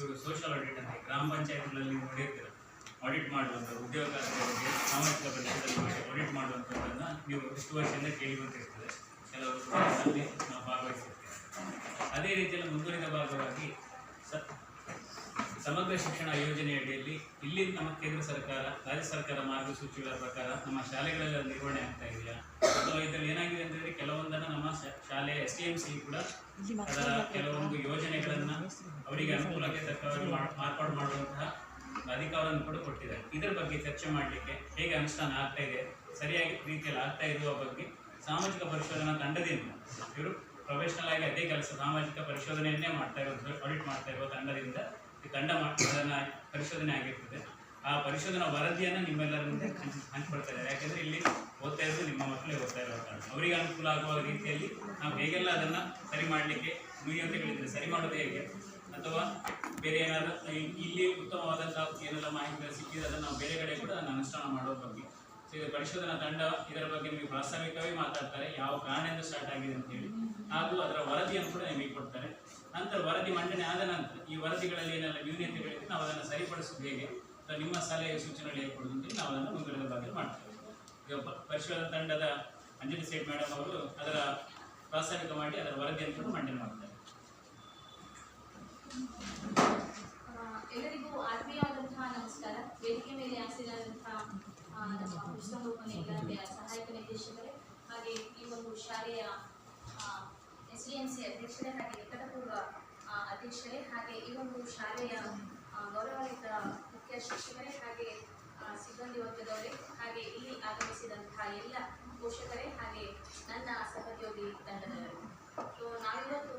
ಇವರು social audit ಅಂತ ಗ್ರಾಮ ಪಂಚಾಯತ್ಗಳಲ್ಲಿ ನೋಡಿರ್ತೀರ ಆಡಿಟ್ ಮಾಡುವಂಥ ಉದ್ಯೋಗ ಸಾಮಾಜಿಕ ಪ್ರದೇಶದಲ್ಲಿ ಆಡಿಟ್ ಮಾಡುವಂಥದ್ದನ್ನು ನೀವು ಇಷ್ಟು ವರ್ಷದಿಂದ ಕೇಳಿ ಬಂದಿರ್ತದೆ ಕೆಲವರು ಅಲ್ಲಿ ನಾವು ಭಾಗವಹಿಸಿರ್ತೇವೆ. ಅದೇ ರೀತಿಯಲ್ಲಿ ಮುಂದುವರಿದ ಭಾಗವಾಗಿ ಸಮಗ್ರ ಶಿಕ್ಷಣ ಯೋಜನೆ ಅಡಿಯಲ್ಲಿ ಇಲ್ಲಿ ನಮ್ಮ ಕೇಂದ್ರ ಸರ್ಕಾರ ರಾಜ್ಯ ಸರ್ಕಾರ ಮಾರ್ಗಸೂಚಿಗಳ ಪ್ರಕಾರ ನಮ್ಮ ಶಾಲೆಗಳೆಲ್ಲ ನಿರ್ವಹಣೆ ಆಗ್ತಾ ಇದೆಯಾ? ಅಥವಾ ಇದರಲ್ಲಿ ಏನಾಗಿದೆ ಅಂತಂದ್ರೆ ಕೆಲವೊಂದನ್ನು ನಮ್ಮ ಶಾಲೆ ಎಸ್ ಡಿ ಎಂ ಸಿ ಕೂಡ ಅದರ ಕೆಲವೊಂದು ಯೋಜನೆಗಳನ್ನು ಅವರಿಗೆ ಅನುಕೂಲಕ್ಕೆ ತಕ್ಕವಾಗಿ ಮಾರ್ಪಾಡು ಮಾಡುವಂತಹ ಅಧಿಕಾರವನ್ನು ಕೂಡ ಕೊಟ್ಟಿದ್ದಾರೆ. ಇದರ ಬಗ್ಗೆ ಚರ್ಚೆ ಮಾಡಲಿಕ್ಕೆ ಹೇಗೆ ಅನುಷ್ಠಾನ ಆಗ್ತಾ ಇದೆ ಸರಿಯಾಗಿ ರೀತಿಯಲ್ಲಿ ಆಗ್ತಾ ಇರುವ ಬಗ್ಗೆ ಸಾಮಾಜಿಕ ಪರಿಶೋಧನಾ ತಂಡದಿಂದ ಇವರು ಪ್ರೊಫೆಷನಲ್ ಆಗಿ ಅದೇ ಕೆಲಸ ಸಾಮಾಜಿಕ ಪರಿಶೋಧನೆಯನ್ನೇ ಮಾಡ್ತಾ ಇರೋದು ಆಡಿಟ್ ಮಾಡ್ತಾ ಇರುವ ತಂಡದಿಂದ ತಂಡ ಅದನ್ನು ಪರಿಶೋಧನೆ ಆಗಿರ್ತದೆ. ಆ ಪರಿಶೋಧನಾ ವರದಿಯನ್ನು ನಿಮ್ಮೆಲ್ಲರ ಮುಂದೆ ಹಂಚ್- ಹಂಚ್ಕೊಳ್ತಾ ಇದ್ದಾರೆ. ಯಾಕಂದ್ರೆ ಇಲ್ಲಿ ಓದ್ತಾ ಇರೋದು ನಿಮ್ಮ ಮಕ್ಕಳೇ ಓದ್ತಾ ಇರೋ ಕಾರಣ. ಅವರಿಗೆ ಅನುಕೂಲ ಆಗುವ ರೀತಿಯಲ್ಲಿ ನಾವು ಹೇಗೆಲ್ಲ ಅದನ್ನ ಸರಿ ಮಾಡಲಿಕ್ಕೆ ನ್ಯೂನತೆಗಳಿದ್ರೆ ಸರಿ ಮಾಡೋದು ಹೇಗೆ? ಅಥವಾ ಬೇರೆ ಏನಾದರೂ ಇಲ್ಲಿ ಉತ್ತಮವಾದಂತಹ ಏನೆಲ್ಲ ಮಾಹಿತಿಗಳು ಸಿಕ್ಕಿದ್ರೆ ಅದನ್ನು ನಾವು ಬೇರೆ ಕಡೆ ಕೂಡ ಅದನ್ನು ಅನುಷ್ಠಾನ ಮಾಡೋ ಬಗ್ಗೆ. ಸೊ ಪರಿಶೋಧನಾ ತಂಡ ಇದರ ಬಗ್ಗೆ ನಿಮಗೆ ಪ್ರಾಸ್ತಾವಿಕವೇ ಮಾತಾಡ್ತಾರೆ. ಯಾವ ಕಾರಣದಿಂದ ಸ್ಟಾರ್ಟ್ ಆಗಿದೆ ಅಂತ ಹೇಳಿ. ಹಾಗೂ ಅದರ ವರದಿಯನ್ನು ಕೂಡ ನಿಮಗೆ ಕೊಡ್ತಾರೆ. ನಂತರ ವರದಿ ಮಂಡನೆ ಆದ ನಂತರ ಈ ವರದಿಗಳಲ್ಲಿ ಏನೆಲ್ಲ ನ್ಯೂನ್ಯತೆಗಳಿವೆ ನಾವು ಅದನ್ನು ಸರಿಪಡಿಸೋದು ಹೇಗೆ? ಅಥವಾ ನಿಮ್ಮ ಸಲಹೆ ಸೂಚನೆಗಳು ಹೇಗೆ ಕೊಡೋದು ಅಂತೇಳಿ ನಾವು ಅದನ್ನು ಮುಂದಿನ ಭಾಗದಲ್ಲಿ ಮಾಡ್ತೇವೆ. ಈಗ ಪರಿಶೋಧನ ತಂಡದ ಅಂಜಲಿ ಸೇಟ್ ಮೇಡಮ್ ಅವರು ಅದರ ಪ್ರಾಸ್ತಾವಿಕ ಮಾಡಿ ಅದರ ವರದಿ ಅಂತ ಮಂಡನೆ ಮಾಡ್ತಾರೆ. ಎಲ್ಲರಿಗೂ ಆತ್ಮೀಯವಾದಂತಹ ನಮಸ್ಕಾರ. ವೇದಿಕೆ ಮೇಲೆ ಹಾಸಿದಂತಹ ನಮ್ಮ ಇಲಾಖೆಯ ಸಹಾಯಕ ನಿರ್ದೇಶಕರೇ, ಹಾಗೆ ಈ ಒಂದು ಶಾಲೆಯ ಎಸ್ ಡಿ ಎಂ ಸಿ ಅಧ್ಯಕ್ಷರೇ ಹಾಗೆ ಅಧ್ಯಕ್ಷರೇ ಹಾಗೆ ಈ ಒಂದು ಶಾಲೆಯ ಗೌರವಾನ್ವಿತ ಮುಖ್ಯ ಶಿಕ್ಷಕರೇ ಹಾಗೆ ಸಿಬ್ಬಂದಿ ವರ್ಗದವರೇ ಹಾಗೆ ಇಲ್ಲಿ ಆಗಮಿಸಿದಂತಹ ಎಲ್ಲ ಪೋಷಕರೇ ಹಾಗೆ ನನ್ನ ಸಹೋದ್ಯೋಗಿ ತಂಡದವರು. ಸೊ ನಾವಿವತ್ತು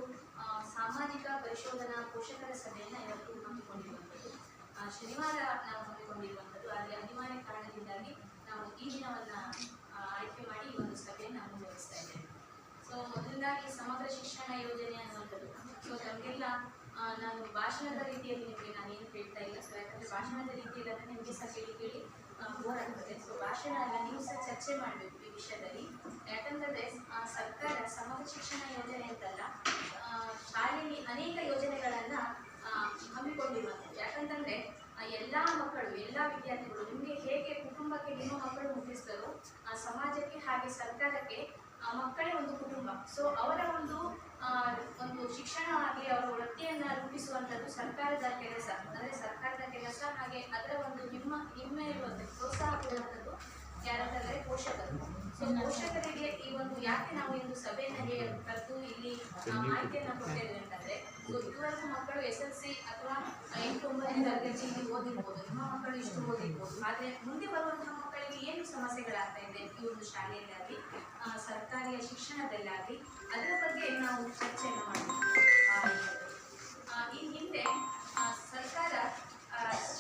ಸಾಮಾಜಿಕ ಪರಿಶೋಧನಾ ಪೋಷಕರ ಸಭೆಯನ್ನು ಇವತ್ತು ಹಮ್ಮಿಕೊಂಡಿರುವಂಥದ್ದು. ಶನಿವಾರ ನಾವು ಹಮ್ಮಿಕೊಂಡಿರುವಂಥದ್ದು. ಆದರೆ ಅನಿವಾರ್ಯ ಕಾರಣದಿಂದಾಗಿ ನಾವು ಈ ದಿನವನ್ನು ಆಯ್ಕೆ ಮಾಡಿ ಈ ಒಂದು ಸಭೆಯನ್ನು ಮುಂದುವರಿಸ್ತಾ ಇದ್ದೇವೆ. ಸೊ ಮೊದಲನೇದಾಗಿ ಸಮಗ್ರ ಶಿಕ್ಷಣ ಯೋಜನೆ ಅನ್ನುವಂಥದ್ದು ಸೊ ನಮಗೆಲ್ಲ ನಾನು ಭಾಷಣದ ರೀತಿಯಲ್ಲಿ ನಿಮಗೆ ನಾನು ಏನು ಹೇಳ್ತಾ ಇಲ್ಲ. ಸೊ ಯಾಕಂದರೆ ಭಾಷಣದ ರೀತಿಯಲ್ಲಿ ಅದನ್ನು ನಿಮಗೆ ಸಹ ಕೇಳಿ ಕೇಳಿ ಬೋರ್ ಆಗ್ತದೆ. ಸೊ ಭಾಷಣ ಅಲ್ಲ, ನೀವು ಸಹ ಚರ್ಚೆ ಮಾಡಬೇಕು ಈ ವಿಷಯದಲ್ಲಿ. ಯಾಕಂತಂದರೆ ಸರ್ಕಾರ ಸಮಗ್ರ ಶಿಕ್ಷಣ ಯೋಜನೆ ಅಂತಲ್ಲ ಶಾಲೆಯಲ್ಲಿ ಅನೇಕ ಯೋಜನೆಗಳನ್ನು ಹಮ್ಮಿಕೊಂಡಿರುವಂಥದ್ದು. ಯಾಕಂತಂದರೆ ಎಲ್ಲ ಮಕ್ಕಳು, ಎಲ್ಲ ವಿದ್ಯಾರ್ಥಿಗಳು ನಿಮಗೆ ಹೇಗೆ ಕುಟುಂಬಕ್ಕೆ ನಿಮ್ಮ ಮಕ್ಕಳು ಮುಟ್ಟಿಸ್ತಾರೋ ಸಮಾಜಕ್ಕೆ ಹಾಗೆ ಸರ್ಕಾರಕ್ಕೆ ಮಕ್ಕಳೇ ಒಂದು ಕುಟುಂಬ. ಸೊ ಅವರ ಒಂದು ಒಂದು ಶಿಕ್ಷಣ ಆಗಲಿ ಅವರ ವೃತ್ತಿಯನ್ನು ರೂಪಿಸುವಂಥದ್ದು ಸರ್ಕಾರದ ಕೆಲಸ. ಅಂದರೆ ಸರ್ಕಾರದ ಕೆಲಸ ಹಾಗೆ ಅದರ ಒಂದು ನಿಮ್ಮ ನಿಮ್ಮ ಇರುವಂಥ ಪ್ರೋತ್ಸಾಹ ಕೊಡುವಂಥದ್ದು ಯಾರಂತಂದರೆ ಪೋಷಕರು. ಸೊ ಪೋಷಕರಿಗೆ ಈ ಒಂದು ಯಾಕೆ ನಾವು ಇಂದು ಸಭೆಯನ್ನು ಕರೆದು ಇಲ್ಲಿ ಮಾಹಿತಿಯನ್ನು ಕೊಟ್ಟಿದ್ದೇವೆ ಅಂತಂದರೆ ಸೊ ಇದುವರೆಗೂ ಮಕ್ಕಳು ಎಸ್ ಎಲ್ ಸಿ ಅಥವಾ ಎಂಟು ಒಂಬತ್ತನೇ ತರಗತಿಯಲ್ಲಿ ಓದಿರ್ಬೋದು. ನಿಮ್ಮ ಮಕ್ಕಳು ಇಷ್ಟು ಓದಿರ್ಬೋದು. ಆದರೆ ಮುಂದೆ ಏನು ಸಮಸ್ಯೆಗಳಾಗ್ತಾ ಇದೆ ಈ ಒಂದು ಶಾಲೆಯಲ್ಲಾಗಲಿ ಸರ್ಕಾರಿಯ ಶಿಕ್ಷಣದಲ್ಲಾಗಲಿ, ಅದರ ಬಗ್ಗೆ ನಾವು ಚರ್ಚೆಯನ್ನು ಮಾಡಬೇಕು ಈ ಹಿಂದೆ ಸರ್ಕಾರ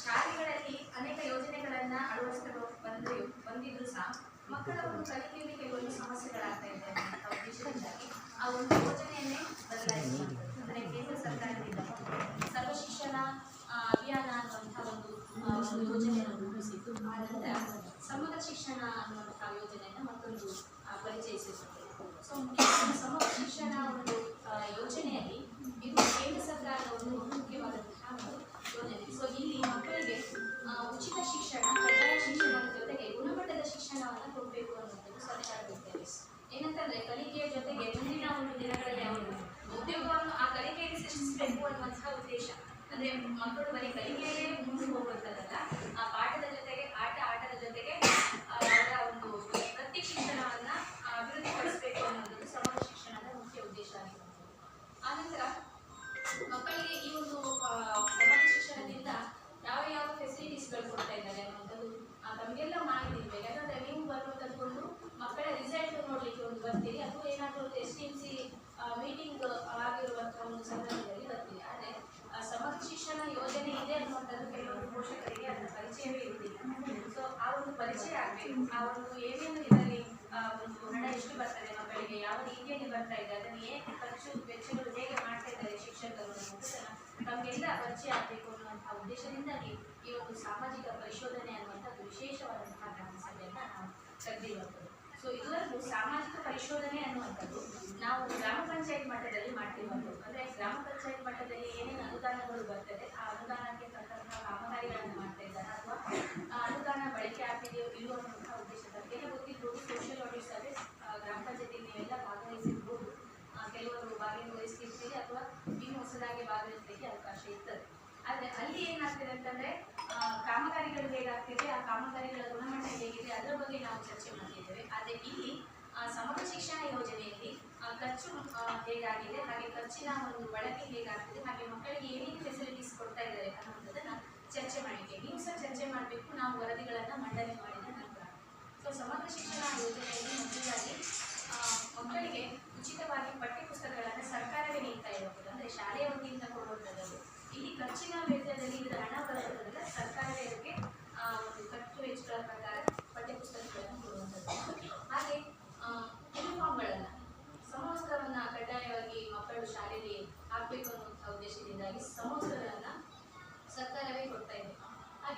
ಶಾಲೆಗಳಲ್ಲಿ ಅನೇಕ ಯೋಜನೆಗಳನ್ನು ಅಳವಡಿಸಲು ಬಂದು ಬಂದಿದ್ರು ಸಹ, ಮಕ್ಕಳ ಒಂದು ಕಲಿಕೆಯಲ್ಲಿ ಕೆಲವೊಂದು ಸಮಸ್ಯೆಗಳಾಗ್ತಾ ಇದೆ ಅಂತ ಉದ್ದೇಶದಿಂದಾಗಿ ಆ ಒಂದು ಯೋಜನೆಯನ್ನೇ ಬದಲಾಯಿಸುವಂಥದ್ದು ಅಂದರೆ ಕೇಂದ್ರ ಸರ್ಕಾರದಿಂದ ಸರ್ವ ಶಿಕ್ಷಣ ಆ, ಅಭಿಯಾನ ಅನ್ನುವಂಥ ಒಂದು ಆ, ಒಂದು ಯೋಜನೆಯನ್ನು ರೂಪಿಸಿದ್ದು ಆ ನಂತರ ಸಮಗ್ರ ಶಿಕ್ಷಣ ಅನ್ನುವಂತಹ ಯೋಜನೆಯನ್ನು ಮತ್ತೊಂದು ಪರಿಚಯಿಸುತ್ತೆ. ಪರಿಚಯಿಸಿರುತ್ತದೆ ಸೊ ಸಮಗ್ರ ಶಿಕ್ಷಣ ಒಂದು ಯೋಜನೆಯಲ್ಲಿ ಇದು ಕೇಂದ್ರ ಸರ್ಕಾರದ ಒಂದು ಮುಖ್ಯವಾದಂತಹ ಯೋಜನೆ. ಸೊ ಇಲ್ಲಿ ಮಕ್ಕಳಿಗೆ ಆ, ಉಚಿತ ಶಿಕ್ಷಣ ಕಡ್ಡಾಯ ಶಿಕ್ಷಣದ ಜೊತೆಗೆ ಗುಣಮಟ್ಟದ ಶಿಕ್ಷಣವನ್ನು ಕೊಡಬೇಕು ಅನ್ನುವಂಥದ್ದು ಸರ್ಕಾರದ ಉದ್ದೇಶ ಏನಂತಂದ್ರೆ ಕಲಿಕೆಯ ಜೊತೆಗೆ ಮುಂದಿನ ಒಂದು ದಿನಗಳಲ್ಲಿ ಅವರು ಉದ್ಯೋಗವನ್ನು ಆ ಕಲಿಕೆಯಲ್ಲಿ ಸೃಷ್ಟಿಸಬೇಕು ಅನ್ನುವಂತಹ ಉದ್ದೇಶ. ಅಂದ್ರೆ ಮಕ್ಕಳು ಬರೀ ಕಲಿಕೆಯಲ್ಲೇ ಮುಂದೆ ಹೋಗುವಂಥದ್ದಲ್ಲ ಆ ಪಾಠದ ಜೊತೆಗೆ ಆಟ ಆಟದ ಜೊತೆಗೆ ಆ, ಅವರ ಒಂದು ವೃತ್ತಿ ಶಿಕ್ಷಣವನ್ನ ಆ, ಅಭಿವೃದ್ಧಿಪಡಿಸಬೇಕು ಅನ್ನೋದು ಸಮಗ್ರ ಶಿಕ್ಷಣದ ಮುಖ್ಯ ಉದ್ದೇಶ ಆಗಿರುತ್ತದೆ ಆನಂತರ ಮಕ್ಕಳಿಗೆ ಈ ಒಂದು ಶಿಕ್ಷಣದಿಂದ ಯಾವ ಯಾವ ಫೆಸಿಲಿಟೀಸ್ಗಳು ಕೊಡ್ತಾ ಇದ್ದಾರೆ ಅನ್ನುವಂಥದ್ದು ಆ, ತಮಗೆಲ್ಲ ಮಾಹಿತಿ ಇರಬೇಕು ಯಾಕಂದ್ರೆ ನೀವು ಬರುವಂಥದ್ದು ಮಕ್ಕಳ ರಿಸಲ್ಟ್ ನೋಡ್ಲಿಕ್ಕೆ ಒಂದು ಬರ್ತೀರಿ ಅಥವಾ ಏನಾದರೂ ಒಂದು S T M C meeting ಆಗಿರುವಂತಹ ಒಂದು ಸಂದರ್ಭದಲ್ಲಿ ಬರ್ತೀರಿ. ಆದರೆ ಸಮಗ್ರ ಶಿಕ್ಷಣ ಯೋಜನೆ ಇದೆ ಅನ್ನುವಂಥದ್ದು ಕೆಲವೊಂದು ಪೋಷಕರಿಗೆ ಅದರ ಪರಿಚಯವೇ ಇರುವುದಿಲ್ಲ. ಸೊ ಆ ಒಂದು ಪರಿಚಯ ಆಗಬೇಕು. ಆ ಒಂದು ಏನೇನು ಇದರಲ್ಲಿ ಹಣ ಎಷ್ಟು ಬರ್ತದೆ ಮಕ್ಕಳಿಗೆ? ಯಾವ ರೀತಿಯಲ್ಲಿ ಬರ್ತಾ ಇದೆ? ಅದನ್ನು ಏನು ಖರ್ಚು ವೆಚ್ಚಗಳು ಹೇಗೆ ಮಾಡ್ತಾ ಇದ್ದಾರೆ ಶಿಕ್ಷಕರು ನಮಗೆಲ್ಲ ಪರಿಚಯ ಆಗಬೇಕು ಅನ್ನುವಂತಹ ಉದ್ದೇಶದಿಂದ ಈ ಒಂದು ಸಾಮಾಜಿಕ ಪರಿಶೋಧನೆ ಅನ್ನುವಂಥದ್ದು ವಿಶೇಷವಾದಂತಹ ಗ್ರಾಮ ಸಭೆಯನ್ನು ನಾವು ತೆಗೆದಿರುವಂಥದ್ದು ಸೊ ಇದುವರೆಗೂ ಸಾಮಾಜಿಕ ಪರಿಶೋಧನೆ ಅನ್ನುವಂಥದ್ದು ನಾವು ಗ್ರಾಮ ಪಂಚಾಯತ್ ಮಟ್ಟದಲ್ಲಿ ಮಾಡ್ತಿರುವಂಥದ್ದು ಅಂದ್ರೆ ಗ್ರಾಮ ಪಂಚಾಯತ್ ಮಟ್ಟದಲ್ಲಿ ಏನೇನು ಅನುದಾನಗಳು ಬರ್ತದೆ, ಆ ಅನುದಾನಕ್ಕೆ ತಕ್ಕಂತಹ ಕಾಮಗಾರಿಗಳನ್ನು ಮಾಡ್ತಾ ಇದ್ದಾರೆ. ಅಥವಾ ಅನುದಾನ ಬಳಕೆ ಆಗಿದೆಯೋ ಇಲ್ಲೋ ಉದ್ದೇಶ ಕಾಮಗಾರಿಗಳ ಗುಣಮಟ್ಟ ಹೇಗಿದೆ, ಅದರ ಬಗ್ಗೆ ನಾವು ಚರ್ಚೆ ಮಾಡಿದ್ದೇವೆ ಆದರೆ ಇಲ್ಲಿ ಸಮಗ್ರ ಶಿಕ್ಷಣ ಯೋಜನೆಯಲ್ಲಿ ಖರ್ಚು ಹೇಗಾಗಿದೆ, ಹಾಗೆ ಖರ್ಚಿನ ಒಂದು ಬಳಕೆ ಹೇಗಾಗ್ತದೆ, ಹಾಗೆ ಮಕ್ಕಳಿಗೆ ಏನೇನು ಫೆಸಿಲಿಟೀಸ್ ಕೊಡ್ತಾ ಇದ್ದಾರೆ ಅನ್ನುವಂಥದ್ದನ್ನು ಚರ್ಚೆ ಮಾಡಿದ್ದೇವೆ ನೀವು ಸಹ ಚರ್ಚೆ ಮಾಡಬೇಕು, ನಾವು ವರದಿಗಳನ್ನು ಮಂಡನೆ ಮಾಡಿದ ನಂತರ. ಸೊ ಸಮಗ್ರ ಶಿಕ್ಷಣ ಯೋಜನೆಯಲ್ಲಿ ಮೊದಲಾಗಿ ಮಕ್ಕಳಿಗೆ ಉಚಿತವಾಗಿ ಪಠ್ಯಪುಸ್ತಕಗಳನ್ನು ಸರ್ಕಾರವೇ ನೀಡ್ತಾ ಇರಬಹುದು ಅಂದರೆ ಶಾಲೆಯ ವತಿಯಿಂದ ಕೊಡುವಂಥದ್ದು ಇಲ್ಲಿ ಖರ್ಚಿನ ವೇತನದಲ್ಲಿ ಇದರ ಹಣ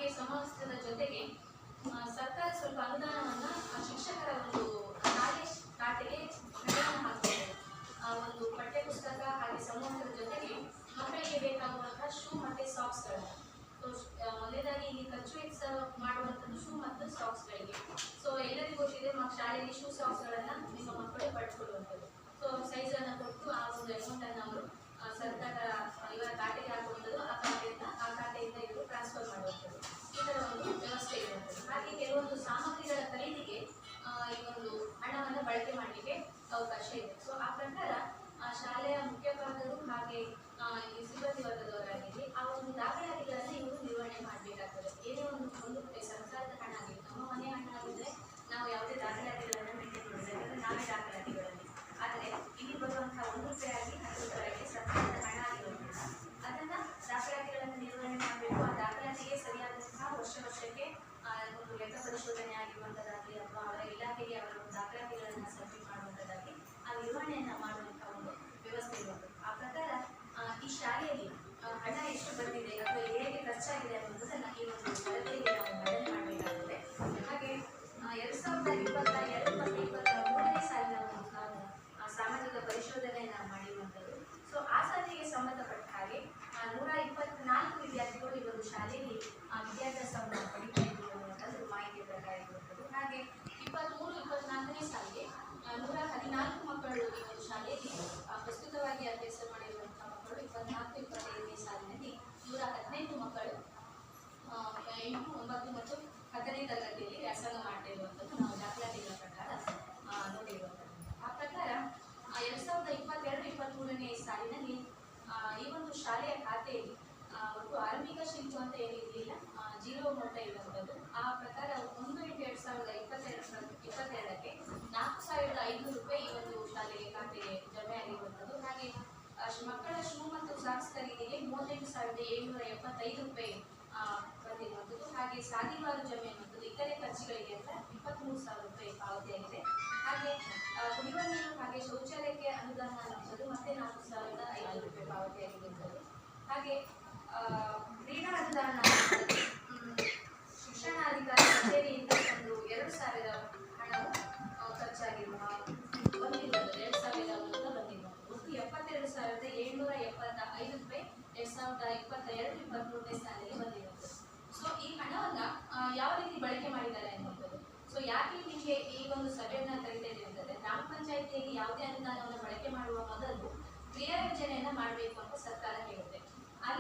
ಶಾಲೆಗೆ ಸಮವಸ್ತ್ರದ ಜೊತೆಗೆ ಸರ್ಕಾರ ಸ್ವಲ್ಪ ಅನುದಾನವನ್ನು ಶಿಕ್ಷಕರ ಒಂದು ಶಾಲೆ ಖಾತೆಗೆ ಹಣವನ್ನು ಆ ಒಂದು ಪಠ್ಯಪುಸ್ತಕ ಹಾಗೆ ಸಮವಸ್ತ್ರದ ಜೊತೆಗೆ ಮಕ್ಕಳಿಗೆ ಬೇಕಾಗುವಂತಹ ಶೂ ಮತ್ತು ಸಾಕ್ಸ್ಗಳನ್ನು ಮೊದಲೇದಾಗಿ ಇಲ್ಲಿ ಖರ್ಚು ವೆಚ್ಚ ಮಾಡುವಂಥದ್ದು ಶೂ ಮತ್ತು ಸಾಕ್ಸ್ಗಳಿಗೆ ಸೊ ಎಲ್ಲರಿಗೂ ಗೊತ್ತಿದೆ ಶಾಲೆಯಲ್ಲಿ ಶೂ ಸಾಕ್ಸ್ಗಳನ್ನು ನಿಮ್ಮ ಮಕ್ಕಳು ಪಡ್ಕೊಳ್ಳುವಂಥದ್ದು ಸೊ ಅನ್ನು ಕೊಟ್ಟು ಆ ಒಂದು ಅಮೌಂಟನ್ನು ಅವರು ಸರ್ಕಾರ ಇವರ ಖಾತೆಗೆ ಹಾಕುವ ಆಗಿರುವಂಥದ್ದಾಗಲಿ ಅಥವಾ ಅವರ ಇಲಾಖೆಗೆ ಅವರ ದಾಖಲಾತಿಗಳನ್ನು ಸಭೆ ಮಾಡುವಂಥದ್ದಾಗಲಿ ಆ ನಿರ್ವಹಣೆಯನ್ನು ಮಾಡುವಂತಹ ಒಂದು ವ್ಯವಸ್ಥೆ ಇರಬೇಕು ಆ ಪ್ರಕಾರ ಈ ಶಾಲೆಯಲ್ಲಿ ಹಣ ಎಷ್ಟು ಬಂದಿದೆ ಅಥವಾ ಹೇಗೆ ಖರ್ಚಾಗಿದೆ ಇಪ್ಪತ್ತೈದು ಸಾವಿರದ ಏಳ್ನೂರ ಎಪ್ಪತ್ತೈದು ರೂಪಾಯಿ ಬಂದಿರುವಂಥದ್ದು ಹಾಗೆ ಸಾಧಿವಾರು ಜಮೆ ಅನ್ನೋದು ಇತರೆ ಖರ್ಚುಗಳಿಗೆ ಅಂತ ಇಪ್ಪತ್ತ್ಮೂರು ಸಾವಿರ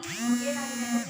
受けられない。